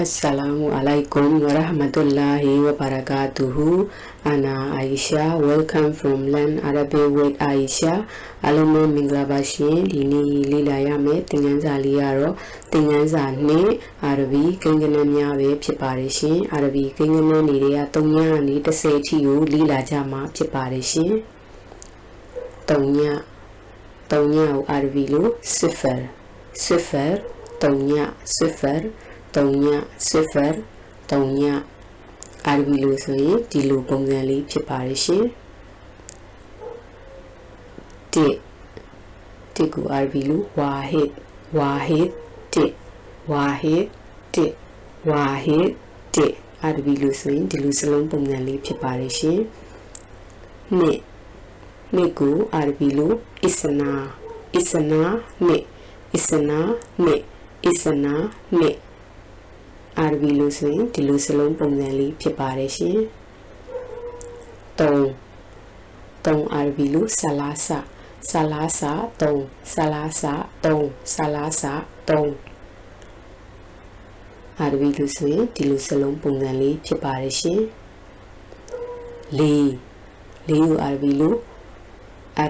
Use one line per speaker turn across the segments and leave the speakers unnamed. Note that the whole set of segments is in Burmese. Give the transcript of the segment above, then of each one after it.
Assalamu alaikum wa rahmatullahi wa barakatuhu. Ana Aisha. Welcome from Learn Arabic with Aisha. အားလုံးပဲမင်္ဂလာပါရှင်။ဒီနေ့လေ့လာရမယ့်သင်ခန်းစာလေးကတော့သင်ခန်းစာနဲ့အာရဗီကိန်းဂဏန်းများပဲဖြစ်ပါတယ်ရှင်။အာရဗီကိန်းဂဏန်းတွေက3ညကနေ10အထိကိုလေ့လာကြမှာဖြစ်ပါတယ်ရှင်။3ည3ညကိုအာရဗီလို sifar sifar 3ည sifar 3ည0 3ညအာရဘီလိုဆိုရင်ဒီလိုပုံစံလေးဖြစ်ပါတယ်ရှင်တစ်တစ်ကိုအာရဘီလိုဝါဟစ်ဝါဟစ်တစ်ဝါဟစ်တစ်ဝါဟစ်တစ်အာရဘီလိုဆိုရင်ဒီလိုစလုံးပုံစံလေးဖြစ်ပါတယ်ရှင်နှစ်နှစ်ကိုအာရဘီလိုအစ္စနာအစ္စနာနှစ်အစ္စနာနှစ်အစ္စနာနှစ် အာရဘီလို့ဆိုရင်ဒီလိုစလုံးပုံစံလေးဖြစ်ပါတယ်ရှင်3 3အာရဘီလို့ဆလာဆာဆလာဆာ3ဆလာဆာ3ဆလာဆာ3အာရဘီလို့ဆိုရင်ဒီလိုစလုံးပုံစံလေးဖြစ်ပါတယ်ရှင်4 4ကိုအာရဘီလို့အာ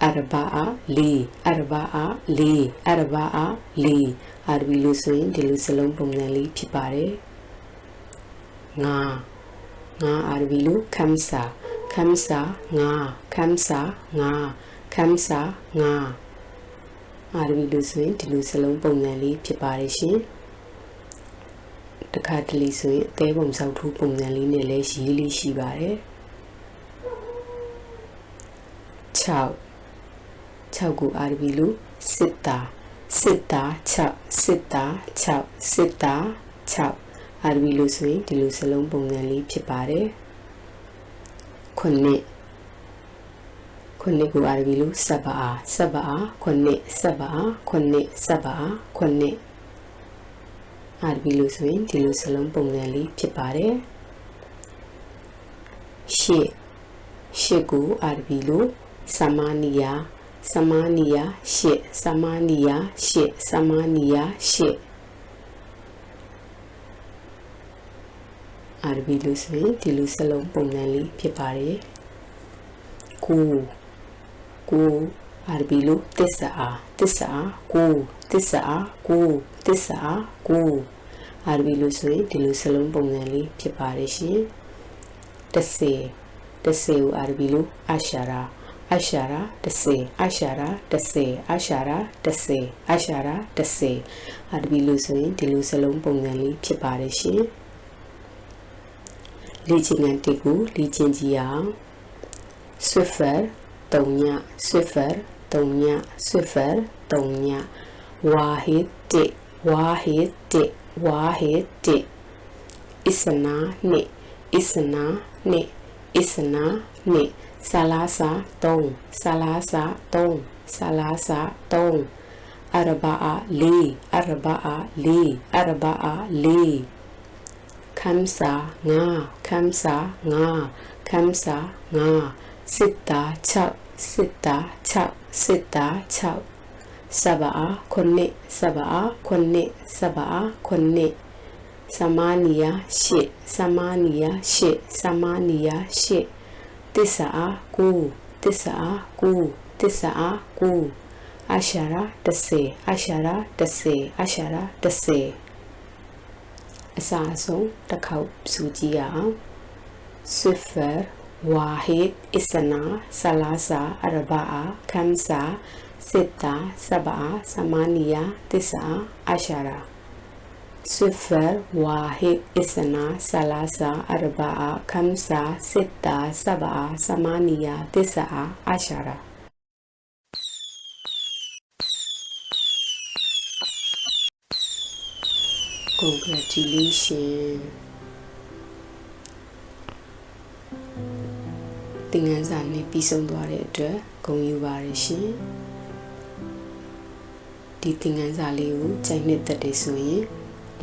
ရဘာအာရဘာအာလီအာရဘာအာလီအာရဘာအာလီအာရဘီလို့ဆိုရင်ဒီလိုစလုံးပုံစံလေးဖြစ်ပါတယ်ငါငါအာရဘီလို့ခမ်ဆာခမ်ဆာငါခမ်ဆာငါခမ်ဆာငါအာရဘီလို့ဆိုရင်ဒီလိုစလုံးပုံစံလေးဖြစ်ပါတယ်ရှင်တခါတလေဆိုရင်အသေးပုံစောက်ထူးပုံစံလေးနဲ့လည်းရေးလေးရှိပါတယ်6 6ကိုအာရဘီလိုစစ်တာစစ်တာ6စစ်တာ6စစ်တာ6အာရဘီလိုဆိုရင်ဒီလိုစလုံးပုံစံလေးဖြစ်ပါတယ်ခုနှစ်ခုနှစ်ကိုအာရဘီလိုဆပ်ပါအားဆပ်ပါအားခုနှစ်ဆပ်ပါအားခုနှစ်ဆပ်ပါအားခုနှစ်အာရဘီလိုဆိုရင်ဒီလိုစလုံးပုံစံလေးဖြစ်ပါတယ်ရှစ်ရှစ်ကိုအာရဘီလိုဆမာနီယာ စမာနီယာရှစ်စမာနီယာရှစ်စမာနီယာရှစ်အာရဘီလို့ဆိုရင်ဒီလိုစလုံးပုံစံလေးဖြစ်ပါတယ်ကိုကိုအာရဘီလို့တစ္ဆာတစ္ဆာကိုတစ္ဆာကိုတစ္ဆာကိုအာရဘီလို့ဆိုရင်ဒီလိုစလုံးပုံစံလေးဖြစ်ပါတယ်ရှင်30 30ကိုအာရဘီလို့အရှာရာ အရှာရာ30အရှာရာ30အရှာရာ30အရှာရာ30အတပီလို့ဆိုရင်ဒီလိုစလုံးပုံစံလေးဖြစ်ပါတယ်ရှင်လေ့ကျင့်ခန်းတစ်ကိုလေ့ကျင့်ကြည့်အောင် swiffer 3ည swiffer 3ည swiffer 3ည wahid 1 wahid 1 wahid 1 isna 2 isna 2 isna 2 ဆလာစာ3ဆလာစာ3ဆလာစာ3အရဘာအ4အရဘာအ4အရဘာအ4ခမ်စာ9ခမ်စာ9ခမ်စာ9စစ်တာ6စစ်တာ6စစ်တာ6ဆဘာခုနှစ်ဆဘာခုနှစ်ဆဘာခုနှစ်စမာနီယာ8စမာနီယာ8စမာနီယာ8 သစ္စာကိုသစ္စာကိုသစ္စာကိုအာရှာရာ10အာရှာရာ10အာရှာရာ10အစာဆုံးတစ်ခေါက်စုကြည့်ရအောင်ဆစ်ဖာဝါဟီဒ်အစ္စနာဆလာဆာအရဘာခမ်ဆာစစ်တာဆဘာဆမာနီယာသစ္စာအာရှာရာ10 صفر واحد اثنا ثلاثة أربعة خمسة ستة سبعة ثمانية تسعة عشرة Congratulations သင်ခန်းစာနဲ့ပြီးဆုံးသွားတဲ့အတွက်ဂုဏ်ယူပါရရှင်ဒီသင်ခန်းစာလေးကိုကြိုက်နှစ်သက်တယ်ဆိုရင်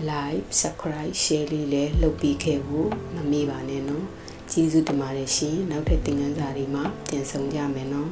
like subscribe share လေးလည်းလုပ်ပြီးခဲ့ဖို့မမေ့ပါနဲ့နော်ကျေးဇူးတင်ပါတယ်ရှင်နောက်ထပ်သင်ခန်းစာတွေမှာပြန်ဆောင်ကြမယ်နော်